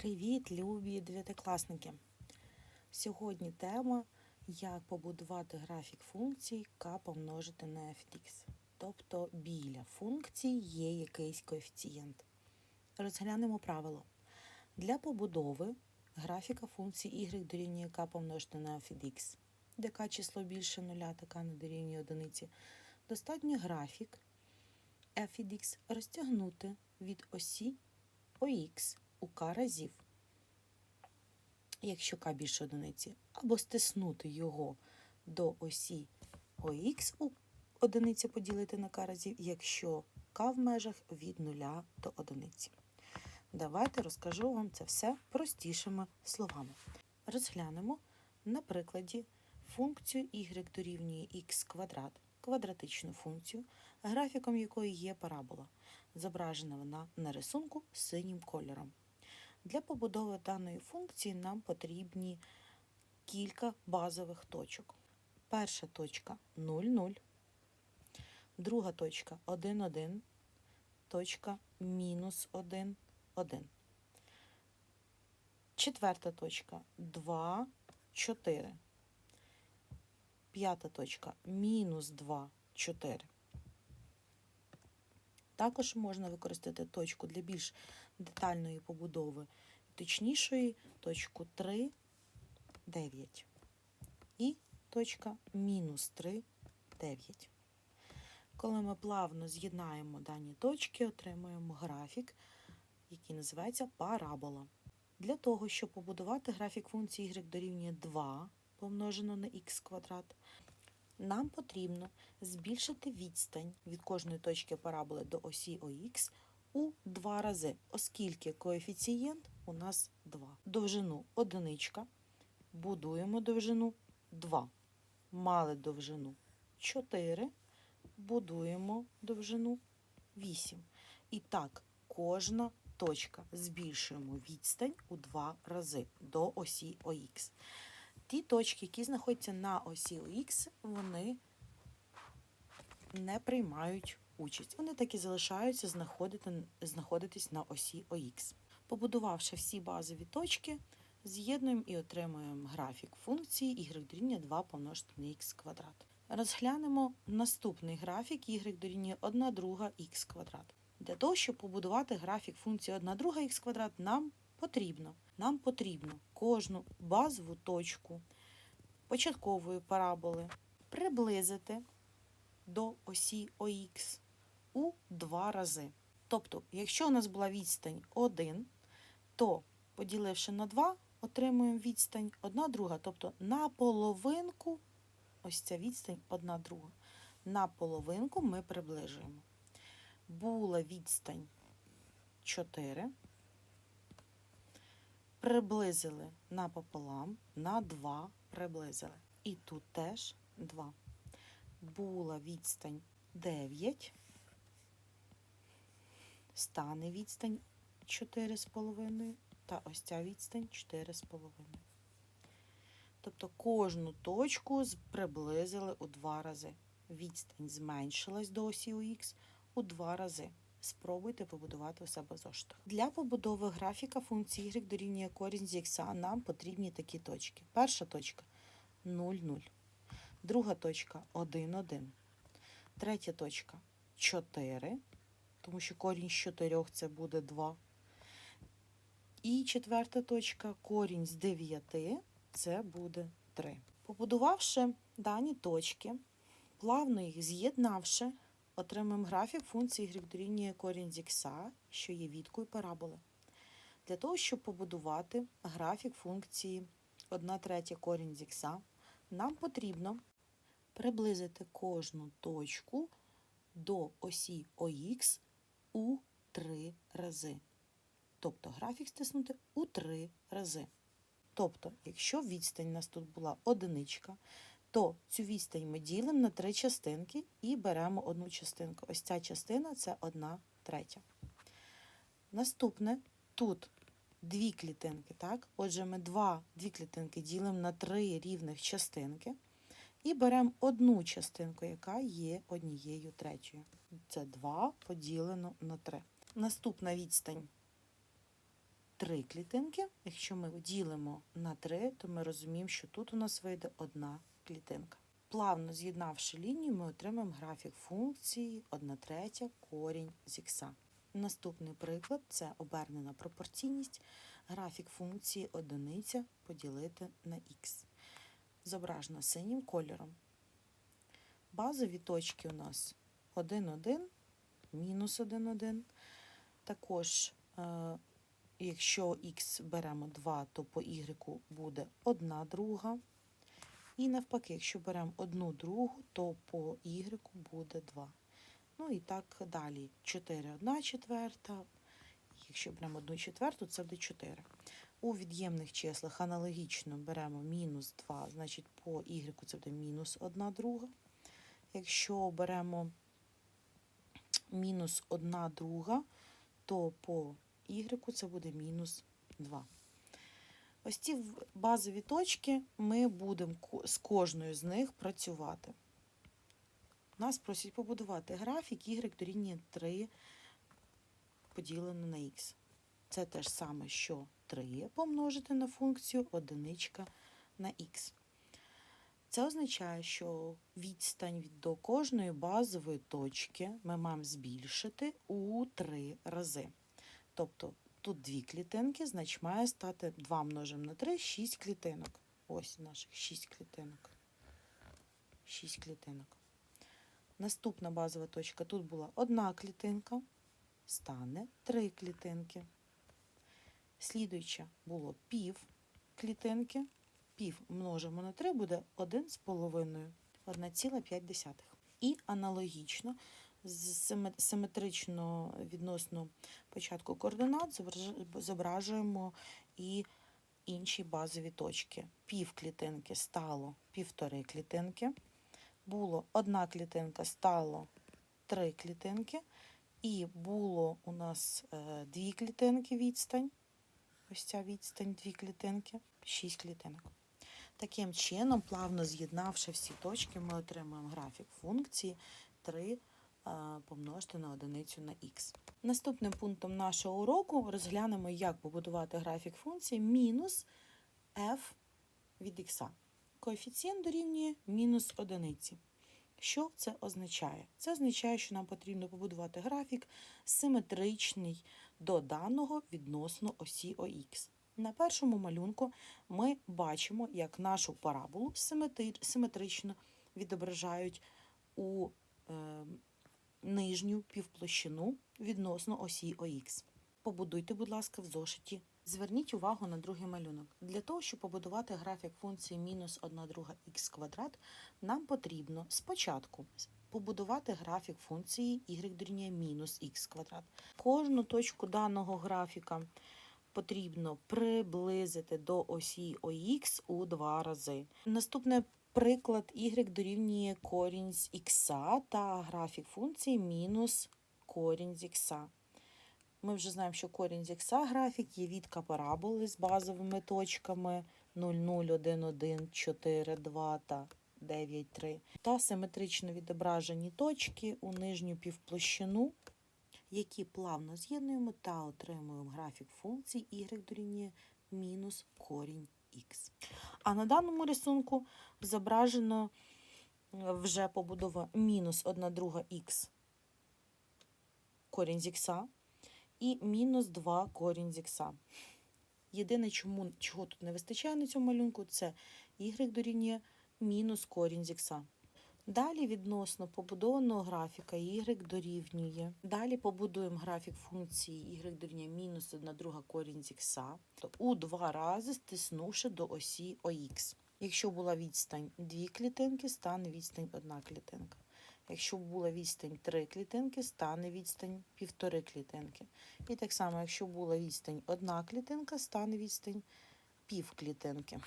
Привіт, любі дев'ятикласники! Сьогодні тема як побудувати графік функцій k помножити на fx. Тобто біля функції є якийсь коефіцієнт. Розглянемо правило. Для побудови графіка функції y дорівнює k помножити на f від x, де k число більше нуля та k не дорівнює одиниці, достатньо графік f від x розтягнути від осі ОХ у k разів, якщо k більше одиниці, або стиснути його до осі ОХ у одиниці поділити на k разів, якщо k в межах від 0 до одиниці. Давайте розкажу вам це все простішими словами. Розглянемо на прикладі функцію y дорівнює x квадрат, квадратичну функцію, графіком якої є парабола. Зображена вона на рисунку синім кольором. Для побудови даної функції нам потрібні кілька базових точок. Перша точка 0, 0, друга точка 1, 1, точка мінус 1, 1. Четверта точка 2, 4. П'ята точка мінус 2, 4. Також можна використати точку для більш детальної побудови, точнішої точку 3, 9. І точка мінус 3, 9. Коли ми плавно з'єднаємо дані точки, отримуємо графік, який називається парабола. Для того, щоб побудувати графік функції y дорівнює 2 помножено на х квадрат, нам потрібно збільшити відстань від кожної точки параболи до осі ОХ у два рази, оскільки коефіцієнт у нас 2. Довжину одиничка, будуємо довжину 2. Мали довжину 4, будуємо довжину 8. І так, кожна точка збільшуємо відстань у два рази до осі ОХ. Ті точки, які знаходяться на осі Х, вони не приймають участь. Вони так і залишаються знаходити, знаходитись на осі ОХ. Побудувавши всі базові точки, з'єднуємо і отримуємо графік функції y дорівнює 2 помножити на х квадрат. Розглянемо наступний графік y дорівнює 1 друга х квадрат. Для того, щоб побудувати графік функції 1 друга х квадрат, нам потрібно нам потрібно кожну базову точку початкової параболи приблизити до осі ОХ у два рази. Тобто, якщо у нас була відстань 1, то поділивши на 2, отримуємо відстань 1 друга, тобто на половинку, ось ця відстань 1 друга. На половинку ми приближуємо. Була відстань 4 приблизили напополам, на 2 приблизили. І тут теж 2. Була відстань 9, стане відстань 4,5, та ось ця відстань 4,5. Тобто кожну точку приблизили у 2 рази. Відстань зменшилась до осі УХ у 2 рази. Спробуйте побудувати у себе зоштах. Для побудови графіка функції y дорівнює корінь з х нам потрібні такі точки. Перша точка 0, 0. Друга точка 1, 1. Третя точка 4, тому що корінь з 4 це буде 2. І четверта точка корінь з 9 це буде 3. Побудувавши дані точки, плавно їх з'єднавши, Отримаємо графік функції y корінь з х, що є відкою параболи. Для того, щоб побудувати графік функції 1 третя корінь з х, нам потрібно приблизити кожну точку до осі ОХ у 3 рази. Тобто графік стиснути у 3 рази. Тобто, якщо відстань у нас тут була одиничка, то цю відстань ми ділимо на три частинки і беремо одну частинку. Ось ця частина це одна третя. Наступне тут дві клітинки. так? Отже, ми два, дві клітинки ділимо на три рівних частинки і беремо одну частинку, яка є однією третьою. Це 2 поділено на 3. Наступна відстань 3 клітинки. Якщо ми ділимо на 3, то ми розуміємо, що тут у нас вийде одна клітинка. Плавно з'єднавши лінію, ми отримаємо графік функції 1 третя корінь з х. Наступний приклад це обернена пропорційність. Графік функції одиниця поділити на х. Зображена синім кольором. Базові точки у нас 1, 1, мінус 1, 1. Також, е, якщо х беремо 2, то по y буде 1 друга. І навпаки, якщо беремо 1 другу, то по y буде 2. Ну і так далі. 4 1 четверта. Якщо беремо 1 четверту, це буде 4. У від'ємних числах аналогічно беремо мінус 2, значить по y це буде мінус 1 друга. Якщо беремо мінус 1 друга, то по y це буде мінус 2. Ось ці базові точки ми будемо з кожною з них працювати. Нас просять побудувати графік y дорівнює 3 поділено на х. Це те ж саме, що 3 помножити на функцію одиничка на х. Це означає, що відстань від до кожної базової точки ми маємо збільшити у 3 рази. Тобто тут дві клітинки, значить має стати 2 множимо на 3, 6 клітинок. Ось наших 6 клітинок. 6 клітинок. Наступна базова точка тут була одна клітинка, стане 3 клітинки. Слідуюча було пів клітинки. Пів множимо на 3 буде 1,5. 1,5. І аналогічно симетрично відносно початку координат зображуємо і інші базові точки. Пів клітинки стало півтори клітинки. Було одна клітинка, стало три клітинки. І було у нас е, дві клітинки відстань. Ось ця відстань, дві клітинки, шість клітинок. Таким чином, плавно з'єднавши всі точки, ми отримуємо графік функції 3 а, помножити на одиницю на х. Наступним пунктом нашого уроку розглянемо, як побудувати графік функції мінус f від х. Коефіцієнт дорівнює мінус одиниці. Що це означає? Це означає, що нам потрібно побудувати графік симетричний до даного відносно осі ОХ. На першому малюнку ми бачимо, як нашу параболу симетрично відображають у е, нижню півплощину відносно осі ОХ. Побудуйте, будь ласка, в зошиті. Зверніть увагу на другий малюнок. Для того, щоб побудувати графік функції мінус 1 друга х квадрат, нам потрібно спочатку побудувати графік функції y дорівнює мінус х квадрат. Кожну точку даного графіка потрібно приблизити до осі ОХ у два рази. Наступний приклад y дорівнює корінь з х та графік функції мінус корінь з х. Ми вже знаємо, що корінь з х графік є відка параболи з базовими точками 0, 0, 1, 1, 4, 2 та 9, 3. Та симетрично відображені точки у нижню півплощину, які плавно з'єднуємо та отримуємо графік функцій y дорівнює мінус корінь х. А на даному рисунку зображено е, вже побудова мінус 1 друга х корінь з х і мінус 2 корінь з х. Єдине, чому, чого тут не вистачає на цьому малюнку, це y дорівнює мінус корінь з х. Далі відносно побудованого графіка y дорівнює. Далі побудуємо графік функції y дорівнює мінус 1 друга корінь з х, то у два рази стиснувши до осі ОХ. Якщо була відстань 2 клітинки, стане відстань 1 клітинка. Якщо була відстань 3 клітинки, стане відстань 1,5 клітинки. І так само, якщо була відстань 1 клітинка, стане відстань пів клітинки.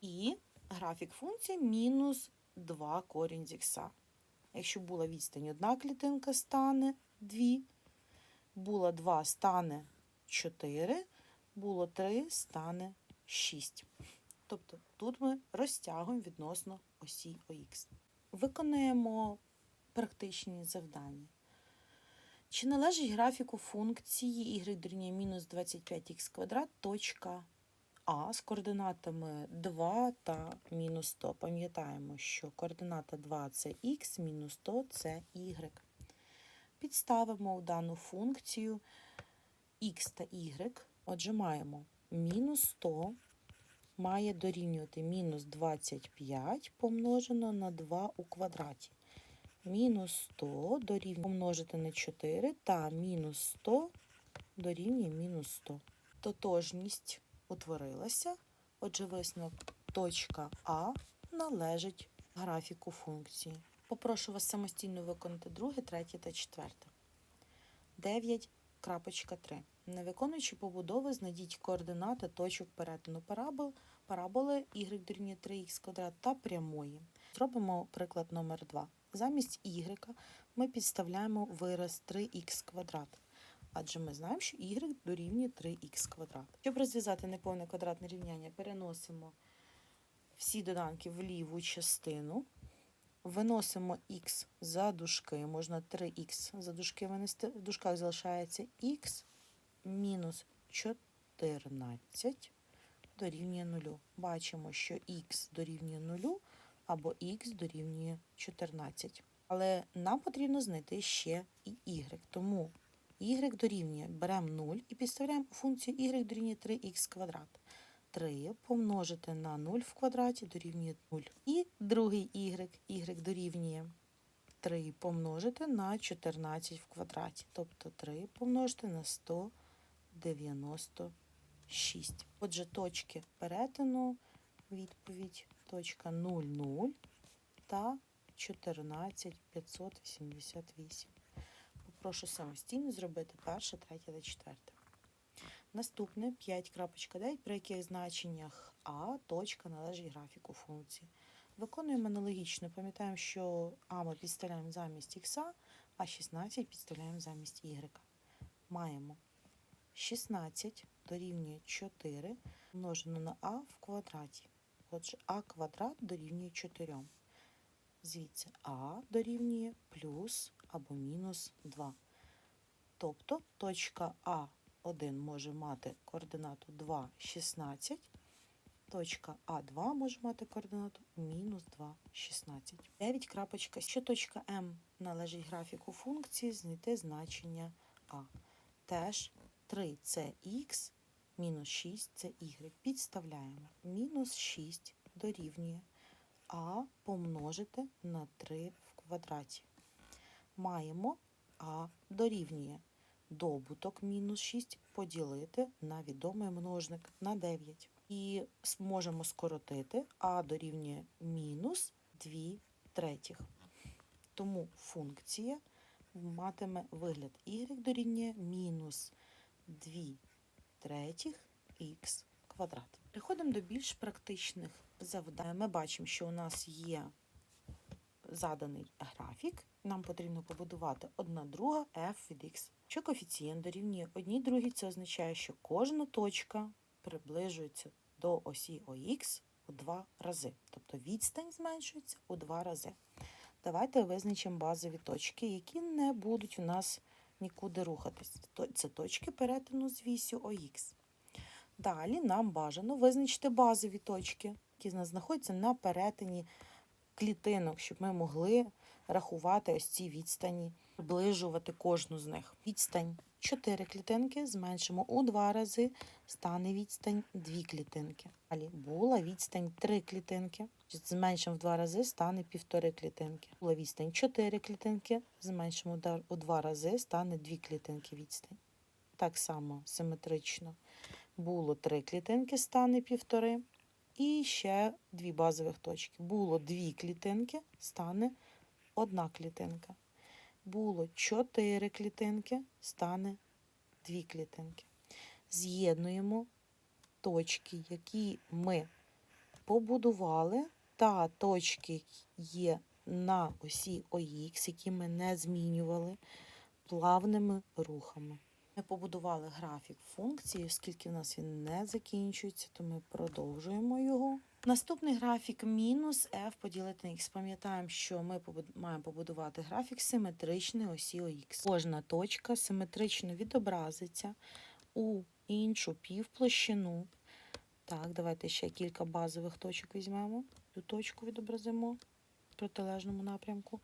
І графік функції мінус 2 корінь з х. Якщо була відстань 1 клітинка, стане 2. Було 2, стане 4. Було 3, стане 6. Тобто тут ми розтягуємо відносно осі ОХ. Виконаємо практичні завдання. Чи належить графіку функції y дорівнює мінус 25х квадрат точка А з координатами 2 та мінус 100? Пам'ятаємо, що координата 2 це х, мінус 100 це y. Підставимо у дану функцію х та y. Отже, маємо мінус 100 має дорівнювати мінус 25 помножено на 2 у квадраті. Мінус 100 дорівнює помножити на 4 та мінус 100 дорівнює мінус 100. Тотожність утворилася. Отже, висновок точка А належить графіку функції. Попрошу вас самостійно виконати друге, третє та четверте. 9.3. Не виконуючи побудови, знайдіть координати точок перетину парабол, параболи y дорівнює 3х квадрат та прямої. Зробимо приклад номер 2. Замість y ми підставляємо вираз 3х квадрат. Адже ми знаємо, що y дорівнює 3х квадрат. Щоб розв'язати неповне квадратне рівняння, переносимо всі доданки в ліву частину. Виносимо х за дужки, можна 3х за дужки винести. В дужках залишається х мінус 14 дорівнює 0. Бачимо, що х дорівнює 0 або х дорівнює 14. Але нам потрібно знайти ще і y. Тому y дорівнює, беремо 0 і підставляємо функцію y дорівнює 3х квадрат. 3 помножити на 0 в квадраті дорівнює 0. І другий y, y дорівнює 3 помножити на 14 в квадраті. Тобто 3 помножити на 196. Отже, точки перетину відповідь точка 0, 0 та 14 588. Попрошу самостійно зробити перше, третє та четверте. Наступне 5.9, при яких значеннях А точка належить графіку функції. Виконуємо аналогічно. Пам'ятаємо, що А ми підставляємо замість х, а 16 підставляємо замість y. Маємо 16 дорівнює 4 множено на а в квадраті. Отже, а квадрат дорівнює 4. Звідси а дорівнює плюс або мінус 2. Тобто точка А1 може мати координату 2, 16. Точка А2 може мати координату мінус 2, 16. 9 крапочка, що точка М належить графіку функції, знайти значення А. Теж 3 це х, мінус 6 це y. Підставляємо. Мінус 6 дорівнює А помножити на 3 в квадраті. Маємо А дорівнює добуток мінус 6 поділити на відомий множник на 9. І зможемо скоротити А дорівнює мінус 2 третіх. Тому функція матиме вигляд y дорівнює мінус 2 третіх х квадрат. Переходимо до більш практичних завдань. Ми бачимо, що у нас є заданий графік. Нам потрібно побудувати 1 друга f від x. Що коефіцієнт дорівнює 1 другій, це означає, що кожна точка приближується до осі ОХ у два рази. Тобто відстань зменшується у два рази. Давайте визначимо базові точки, які не будуть у нас нікуди рухатись. Це точки перетину з вісю ОХ. Далі нам бажано визначити базові точки, які знаходяться на перетині клітинок, щоб ми могли рахувати ось ці відстані, приближувати кожну з них. Відстань 4 клітинки зменшимо у 2 рази, стане відстань 2 клітинки. Далі була відстань 3 клітинки, зменшимо в 2 рази, стане 1,5 клітинки. Була відстань 4 клітинки, зменшимо у 2 рази, стане 2 клітинки відстань. Так само симетрично. Було 3 клітинки, стане 1,5. І ще дві базових точки. Було дві клітинки, стане одна клітинка. Було чотири клітинки, стане дві клітинки. З'єднуємо точки, які ми побудували, та точки є на осі ОХ, які ми не змінювали плавними рухами. Ми побудували графік функції, оскільки в нас він не закінчується, то ми продовжуємо його. Наступний графік мінус f поділити на x. Пам'ятаємо, що ми маємо побудувати графік симетричний осі ОХ. Кожна точка симетрично відобразиться у іншу півплощину. Так, давайте ще кілька базових точок візьмемо. Цю точку відобразимо в протилежному напрямку.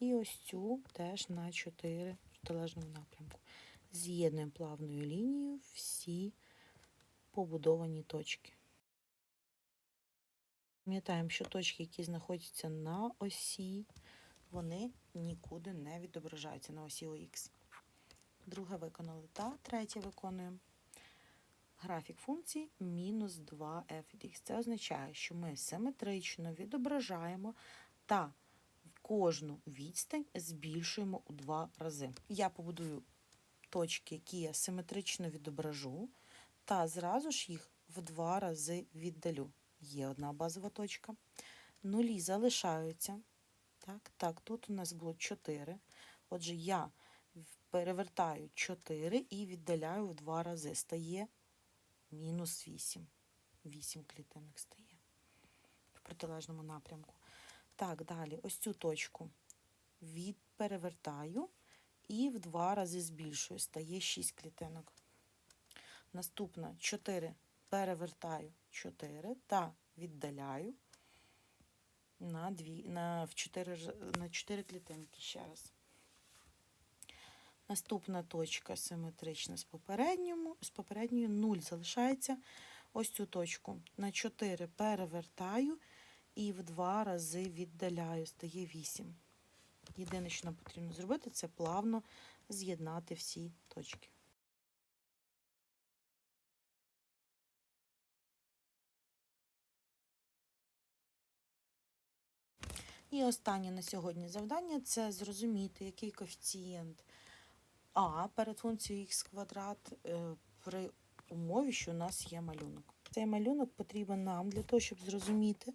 І ось цю теж на 4 в протилежному напрямку. З'єднуємо плавною лінією всі побудовані точки. Пам'ятаємо, що точки, які знаходяться на осі, вони нікуди не відображаються на осі ОХ. Друге виконали та третє виконуємо. Графік функції мінус 2f від x. Це означає, що ми симетрично відображаємо та кожну відстань збільшуємо у два рази. Я побудую точки, які я симетрично відображу, та зразу ж їх в два рази віддалю. Є одна базова точка. Нулі залишаються. Так, так, тут у нас було 4. Отже, я перевертаю 4 і віддаляю в два рази. Стає мінус 8. 8 клітинок стає в протилежному напрямку. Так, далі, ось цю точку від перевертаю і в два рази збільшую. Стає 6 клітинок. Наступна 4 перевертаю 4 та віддаляю на, дві, на, в 4, на 4 клітинки ще раз. Наступна точка симетрична з попередньому, з попередньою 0 залишається. Ось цю точку на 4 перевертаю і в два рази віддаляю, стає 8. Єдине, що нам потрібно зробити, це плавно з'єднати всі точки. І останнє на сьогодні завдання це зрозуміти, який коефіцієнт А перед функцією х квадрат е, при умові, що у нас є малюнок. Цей малюнок потрібен нам для того, щоб зрозуміти,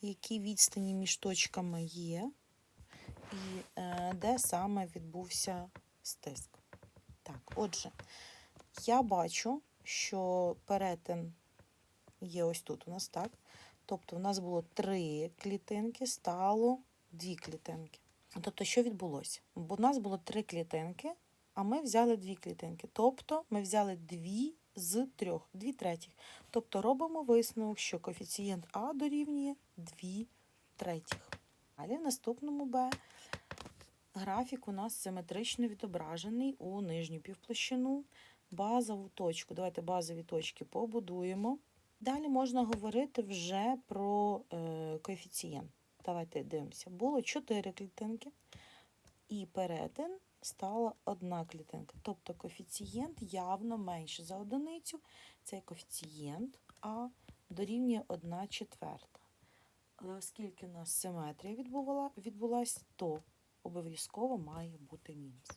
які відстані між точками є, і е, де саме відбувся стиск. Так, отже, я бачу, що перетин є ось тут у нас, так? Тобто, у нас було три клітинки, стало дві клітинки. Тобто, що відбулося? Бо у нас було три клітинки, а ми взяли дві клітинки. Тобто, ми взяли дві з трьох, дві третіх. Тобто, робимо висновок, що коефіцієнт А дорівнює 2 третіх. Далі в наступному Б графік у нас симетрично відображений у нижню півплощину. Базову точку. Давайте базові точки побудуємо. Далі можна говорити вже про е, коефіцієнт. Давайте дивимося. Було 4 клітинки, і перетин стала одна клітинка. Тобто коефіцієнт явно менше за одиницю. Цей коефіцієнт А дорівнює 1 четверта. Але оскільки у нас симетрія відбула, відбулась, то обов'язково має бути мінус.